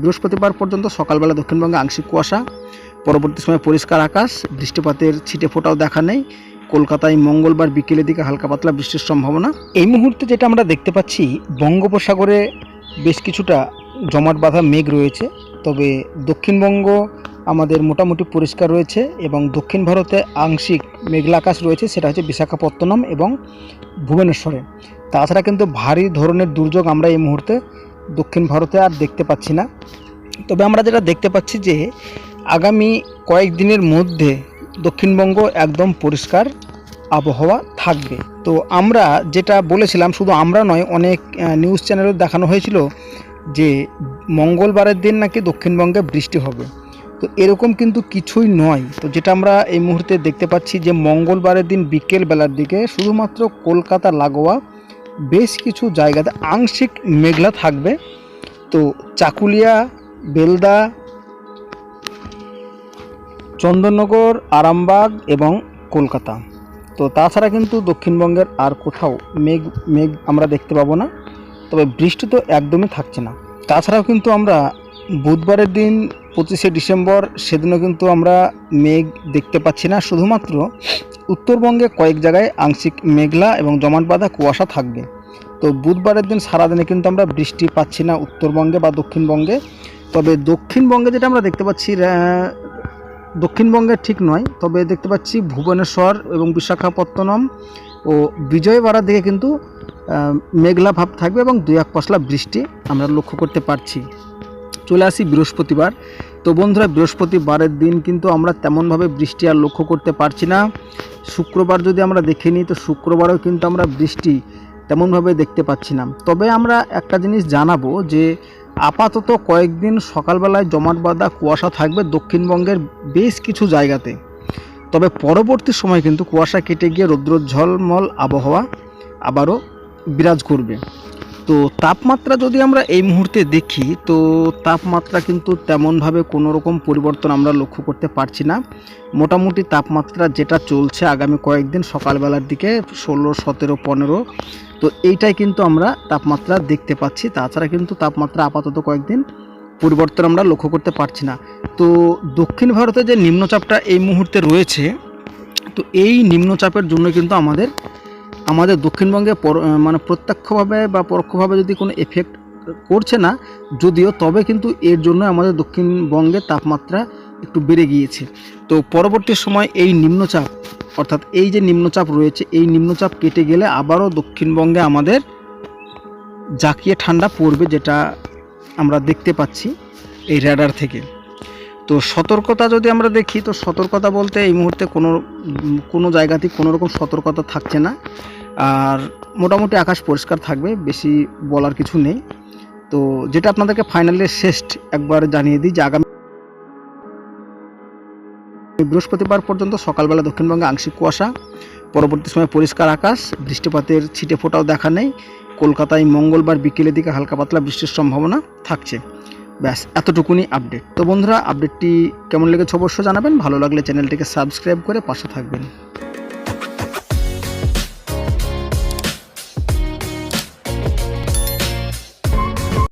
বৃহস্পতিবার পর্যন্ত সকালবেলা দক্ষিণবঙ্গে আংশিক কুয়াশা, পরবর্তী সময় পরিষ্কার আকাশ, বৃষ্টিপাতের ছিটে ফোটাও দেখা নেই। কলকাতায় মঙ্গলবার বিকেলের দিকে হালকা পাতলা বৃষ্টির সম্ভাবনা। এই মুহূর্তে যেটা আমরা দেখতে পাচ্ছি, বঙ্গোপসাগরে বেশ কিছুটা জমাট বাঁধা মেঘ রয়েছে, তবে দক্ষিণবঙ্গ আমাদের মোটামুটি পরিষ্কার রয়েছে এবং দক্ষিণ ভারতে আংশিক মেঘলা আকাশ রয়েছে, সেটা হচ্ছে বিশাখাপত্তনম এবং ভুবনেশ্বরে। তাছাড়া কিন্তু ভারী ধরনের দুর্যোগ আমরা এই মুহূর্তে দক্ষিণ ভারতে আর দেখতে পাচ্ছি না। তবে আমরা যেটা দেখতে পাচ্ছি যে আগামী কয়েকদিনের মধ্যে দক্ষিণবঙ্গ একদম পরিষ্কার আবহাওয়া থাকবে। তো আমরা যেটা বলেছিলাম, শুধু আমরা নয়, অনেক নিউজ চ্যানেলেও দেখানো হয়েছিল যে মঙ্গলবারের দিন নাকি দক্ষিণবঙ্গে বৃষ্টি হবে। তো এরকম কিন্তু কিছুই নয়। তো যেটা আমরা এই মুহূর্তে দেখতে পাচ্ছি যে মঙ্গলবারের দিন বিকেল বেলার দিকে শুধুমাত্র কলকাতা লাগোয়া বেশ কিছু জায়গাতে আংশিক মেঘলা থাকবে। তো চাকুলিয়া, বেলদা, চন্দননগর, আরামবাগ এবং কলকাতা। তো তাছাড়া কিন্তু দক্ষিণবঙ্গের আর কোথাও মেঘ মেঘ আমরা দেখতে পাবো না। তবে বৃষ্টি তো একদমই থাকছে না। তাছাড়াও কিন্তু আমরা বুধবারের দিন পঁচিশে ডিসেম্বর, সেদিনও কিন্তু আমরা মেঘ দেখতে পাচ্ছি না। শুধুমাত্র উত্তরবঙ্গে কয়েক জায়গায় আংশিক মেঘলা এবং জমাট বাঁধা কুয়াশা থাকবে। তো বুধবারের দিন সারাদিনে কিন্তু আমরা বৃষ্টি পাচ্ছি না উত্তরবঙ্গে বা দক্ষিণবঙ্গে। তবে দক্ষিণবঙ্গে যেটা আমরা দেখতে পাচ্ছি দক্ষিণবঙ্গে ঠিক নয়, তবে দেখতে পাচ্ছি ভুবনেশ্বর এবং বিশাখাপত্তনম ও বিজয়বাড়ার দিকে কিন্তু মেঘলা ভাব থাকবে এবং দুই এক পশলা বৃষ্টি আমরা লক্ষ্য করতে পারছি। চলে আসি বৃহস্পতিবার। তো বন্ধুরা, বৃহস্পতিবারের দিন কিন্তু আমরা তেমনভাবে বৃষ্টি আর লক্ষ্য করতে পারছি না। শুক্রবার যদি আমরা দেখে নিই, তো শুক্রবারেও কিন্তু আমরা বৃষ্টি তেমনভাবে দেখতে পাচ্ছি না। তবে আমরা একটা জিনিস জানাব যে, আপাতত কয়েকদিন সকালবেলায় জমাট বাঁধা কুয়াশা থাকবে দক্ষিণবঙ্গের বেশ কিছু জায়গাতে। তবে পরবর্তী সময় কিন্তু কুয়াশা কেটে গিয়ে রৌদ্রোজ্জ্বলমল আবহাওয়া আবারও বিরাজ করবে। তো তাপমাত্রা যদি আমরা এই মুহূর্তে দেখি, তো তাপমাত্রা কিন্তু তেমনভাবে কোনো রকম পরিবর্তন আমরা লক্ষ্য করতে পারছি না। মোটামুটি তাপমাত্রা যেটা চলছে আগামী কয়েকদিন সকালবেলার দিকে ষোলো, সতেরো, পনেরো, তো এইটাই কিন্তু আমরা তাপমাত্রা দেখতে পাচ্ছি। তাছাড়া কিন্তু তাপমাত্রা আপাতত কয়েকদিন পরিবর্তন আমরা লক্ষ্য করতে পারছি না। তো দক্ষিণ ভারতে যে নিম্নচাপটা এই মুহূর্তে রয়েছে, তো এই নিম্নচাপের জন্য কিন্তু আমাদের আমাদের দক্ষিণবঙ্গে মানে প্রত্যক্ষভাবে বা পরোক্ষভাবে যদি কোনো এফেক্ট করছে না, যদিও তবে কিন্তু এর জন্য আমাদের দক্ষিণবঙ্গের তাপমাত্রা একটু বেড়ে গিয়েছে। তো পরবর্তী সময় এই নিম্নচাপ, অর্থাৎ এই যে নিম্নচাপ রয়েছে, এই নিম্নচাপ কেটে গেলে আবারও দক্ষিণবঙ্গে আমাদের জাকিয়ে ঠান্ডা পড়বে, যেটা আমরা দেখতে পাচ্ছি এই র্যাডার থেকে। তো সতর্কতা যদি আমরা দেখি, তো সতর্কতা বলতে এই মুহূর্তে কোনো কোনো জায়গাতেই কোনো রকম সতর্কতা থাকছে না। আর মোটামুটি আকাশ পরিষ্কার থাকবে, বেশি বলার কিছু নেই। তো যেটা আপনাদেরকে ফাইনালি শেষ একবার জানিয়ে দিই যে আগামী বৃহস্পতিবার পর্যন্ত সকালবেলা দক্ষিণবঙ্গে আংশিক কুয়াশা, পরবর্তী সময় পরিষ্কার আকাশ, বৃষ্টিপাতের ছিটে ফোটাও দেখা নেই। কলকাতায় মঙ্গলবার বিকেলের দিকে হালকা পাতলা বৃষ্টির সম্ভাবনা থাকছে। ব্যাস, এতটুকুনি আপডেট তো বন্ধুরা আপডেটটি কেমন লেগেছে অবশ্য জানাবেন। ভালো লাগলে চ্যানেলটিকে সাবস্ক্রাইব করে পাশে থাকবেন।